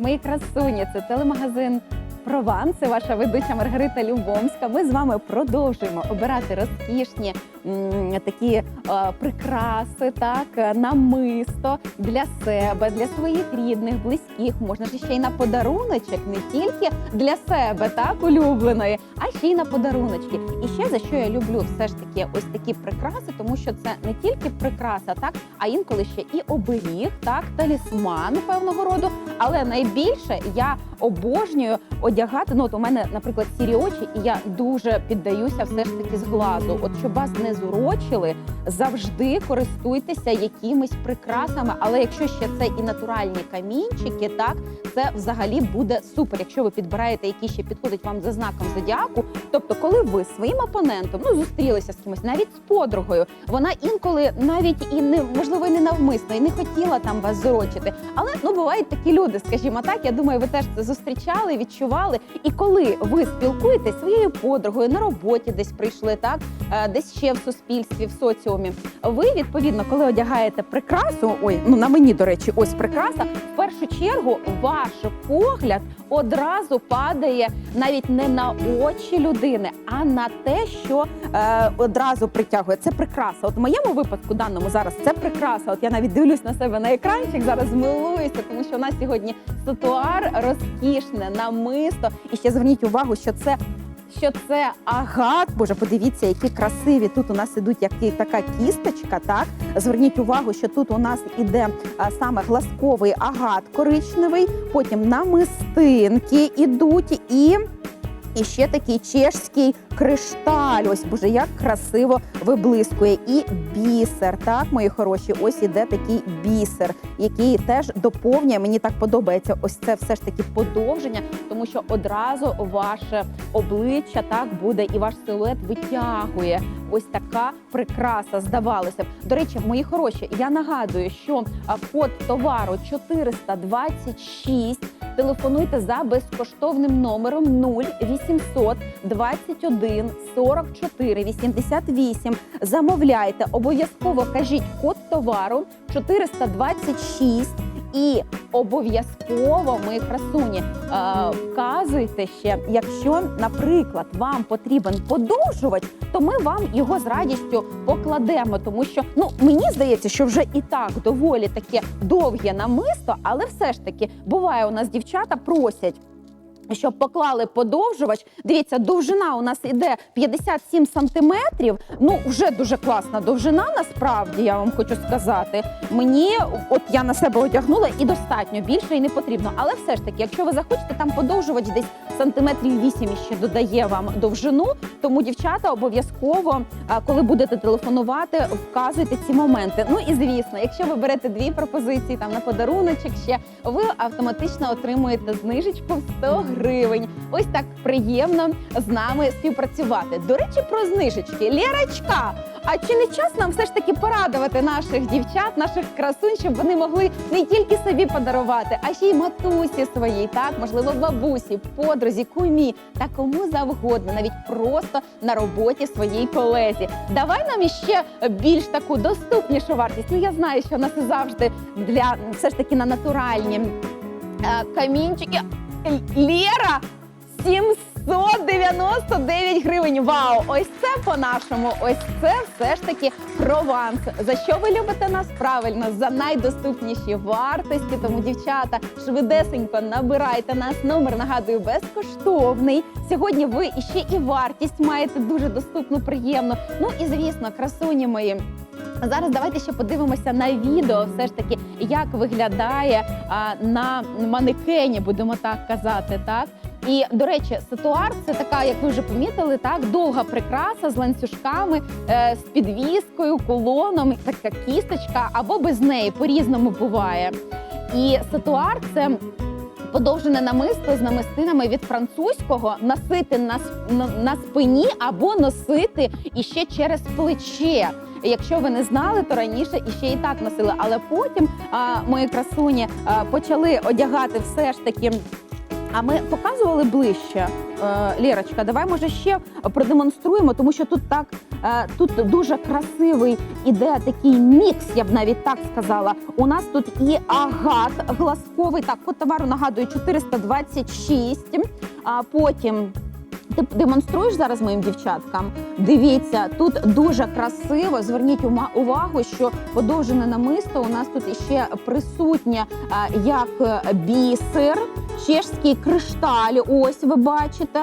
мої красуні. Це телемагазин Прованс. Це ваша ведуча Маргарита Любомська. Ми з вами продовжуємо обирати розкішні такі е, прикраси, так е, намисто для себе, для своїх рідних, близьких. Можна ж ще й на подаруночок, не тільки для себе, так улюбленої, а ще й на подаруночки. І ще за що я люблю все ж таки ось такі прикраси, тому що це не тільки прикраса, так а інколи ще і оберіг, так талісман певного роду. Але найбільше я обожнюю одягати. Ну от у мене, наприклад, сірі очі, і я дуже піддаюся все ж таки з глазу. От щоб вас не зурочили, завжди користуйтеся якимись прикрасами. Але якщо ще це і натуральні камінчики, так це взагалі буде супер. Якщо ви підбираєте, які ще підходять вам за знаком зодіаку. Тобто, коли ви своїм опонентом ну зустрілися з кимось, навіть з подругою, вона інколи навіть і не можливо і не навмисно, і не хотіла там вас зорочити. Але ну бувають такі люди, скажімо так. Я думаю, ви теж це зустрічали, відчували. І коли ви спілкуєтесь своєю подругою на роботі, десь прийшли, так е, десь ще в суспільстві, в соціумі. Ви відповідно, коли одягаєте прикрасу, ой, ну на мені до речі, ось прикраса. В першу чергу ваш погляд одразу падає навіть не на очі людини, а на те, що е, одразу притягує. Це прикраса. От в моєму випадку даному зараз це прикраса. От я навіть дивлюсь на себе на екранчик, зараз милуюся, тому що у нас сьогодні сатуар розкішне, намисто. І ще зверніть увагу, що це. Що це агат? Боже, подивіться, які красиві. Тут у нас ідуть як така кісточка. Так зверніть увагу, що тут у нас іде а, саме глазковий агат коричневий, потім намистинки ідуть і. І ще такий чешський кришталь. Ось боже, як красиво виблискує. І бісер. Так, мої хороші, ось іде такий бісер, який теж доповнює. Мені так подобається. Ось це все ж таки подовження, тому що одразу ваше обличчя так буде, і ваш силует витягує. Ось така прикраса, здавалося б. До речі, мої хороші, я нагадую, що код товару 426 Телефонуйте за безкоштовним номером 0800 21 44 88. Замовляйте, обов'язково кажіть код товару 426 і обов'язково, ми красуні, е, вказуйте ще, якщо, наприклад, вам потрібен подовжувач, то ми вам його з радістю покладемо, тому що ну мені здається, що вже і так доволі таке довге намисто, але все ж таки буває, у нас дівчата просять. Щоб поклали подовжувач, дивіться, довжина у нас іде 57 сантиметрів. Ну вже дуже класна довжина. Насправді я вам хочу сказати. Мені, от я на себе одягнула, і достатньо більше і не потрібно. Але все ж таки, якщо ви захочете, там подовжувач десь сантиметрів 8 ще додає вам довжину. Тому дівчата обов'язково, коли будете телефонувати, вказуйте ці моменти. Ну і звісно, якщо ви берете дві пропозиції там на подаруночок, ще ви автоматично отримуєте знижечку в 100 гривень. Ось так приємно з нами співпрацювати. До речі, про знижечки. Лєрочка, а чи не час нам все ж таки порадувати наших дівчат, наших красунь, щоб вони могли не тільки собі подарувати, а ще й матусі своїй, так можливо, бабусі, подрузі, кумі та кому завгодно, навіть просто на роботі своїй колезі. Давай нам іще більш таку доступнішу вартість. Ну я знаю, що у нас завжди для все ж таки на натуральні е, камінчики. Лєра 799 гривень. Вау! Ось це по-нашому. Ось це все ж таки прованс. За що ви любите нас? Правильно, за найдоступніші вартості. Тому, дівчата, швидесенько набирайте нас. Номер нагадую безкоштовний. Сьогодні ви іще і вартість маєте дуже доступну, приємну. Ну і звісно, красуні мої. Зараз давайте ще подивимося на відео, все ж таки, як виглядає а, на манекені, будемо так казати, так. І до речі, сатуар це така, як ви вже помітили, так довга прикраса з ланцюжками, е, з підвіскою, кулоном, така кісточка, або без неї по-різному буває. І сатуар це подовжене намисто з намистинами від французького носити на, на, на спині або носити іще через плече. Якщо ви не знали, то раніше іще і так носили. Але потім а, мої красуні а, почали одягати все ж таки. А ми показували ближче. Е, Лєрочка, давай може ще продемонструємо, тому що тут так Тут дуже красивий іде такий мікс, я б навіть так сказала. У нас тут і агат глазковий. Так, код товару нагадую 426. А потім ти демонструєш зараз моїм дівчаткам. Дивіться, тут дуже красиво. Зверніть увагу, що подовжене намисто у нас тут іще присутнє як е, бісер, чешський кришталь. Ось ви бачите.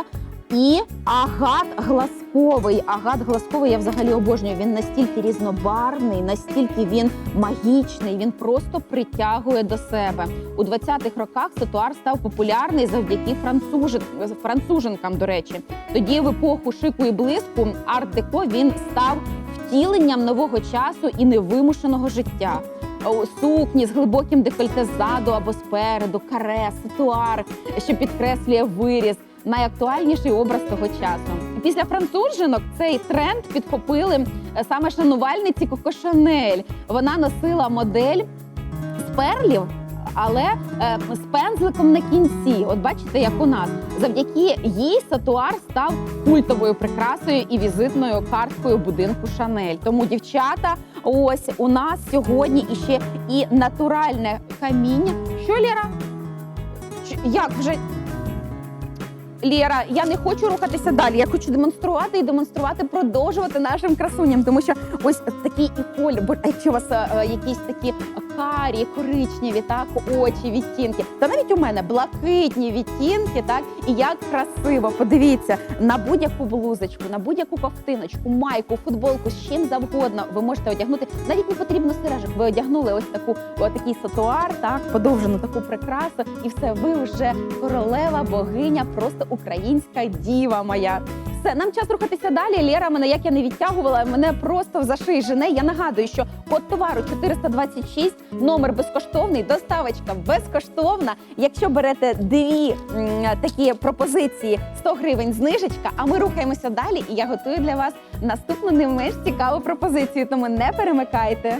І агат глазковий. Агат глазковий я взагалі обожнюю. Він настільки різнобарвний, настільки він магічний. Він просто притягує до себе. У 20-х роках ситуар став популярний завдяки францужин, француженкам. До речі, тоді в епоху шику і блиску арт-деко він став втіленням нового часу і невимушеного життя. Сукні з глибоким декольте ззаду або спереду, каре, ситуар, що підкреслює виріз. Найактуальніший образ того часу. Після францужинок цей тренд підхопили е, саме шанувальниці Коко Шанель. Вона носила модель з перлів, але е, з пензликом на кінці. От бачите, як у нас завдяки їй сатуар став культовою прикрасою і візитною карткою будинку Шанель. Тому дівчата, ось у нас сьогодні іще і натуральне каміння. Що Лєра? Ч- Як вже Лєра, я не хочу рухатися далі. Я хочу демонструвати і демонструвати, продовжувати нашим красуням. Тому що ось такий і колір, бо якщо у вас е, е, якісь такі карі, коричневі, так, очі, відтінки, та навіть у мене блакитні відтінки, так, і як красиво. Подивіться на будь-яку блузочку, на будь-яку ковтиночку, майку, футболку, з чим завгодно. Ви можете одягнути. Навіть не потрібно сережок. Ви одягнули ось таку, ось такий сатуар, так, подовжену таку прикрасу, і все, ви вже королева, богиня, просто українська діва моя. Все, нам час рухатися далі. Лєра мене, як я не відтягувала, мене просто за шиї жене. Я нагадую, що код товару 426, номер безкоштовний, доставочка безкоштовна. Якщо берете дві такі пропозиції, 100 гривень знижечка. А ми рухаємося далі, і я готую для вас наступну не менш цікаву пропозицію. Тому не перемикайте.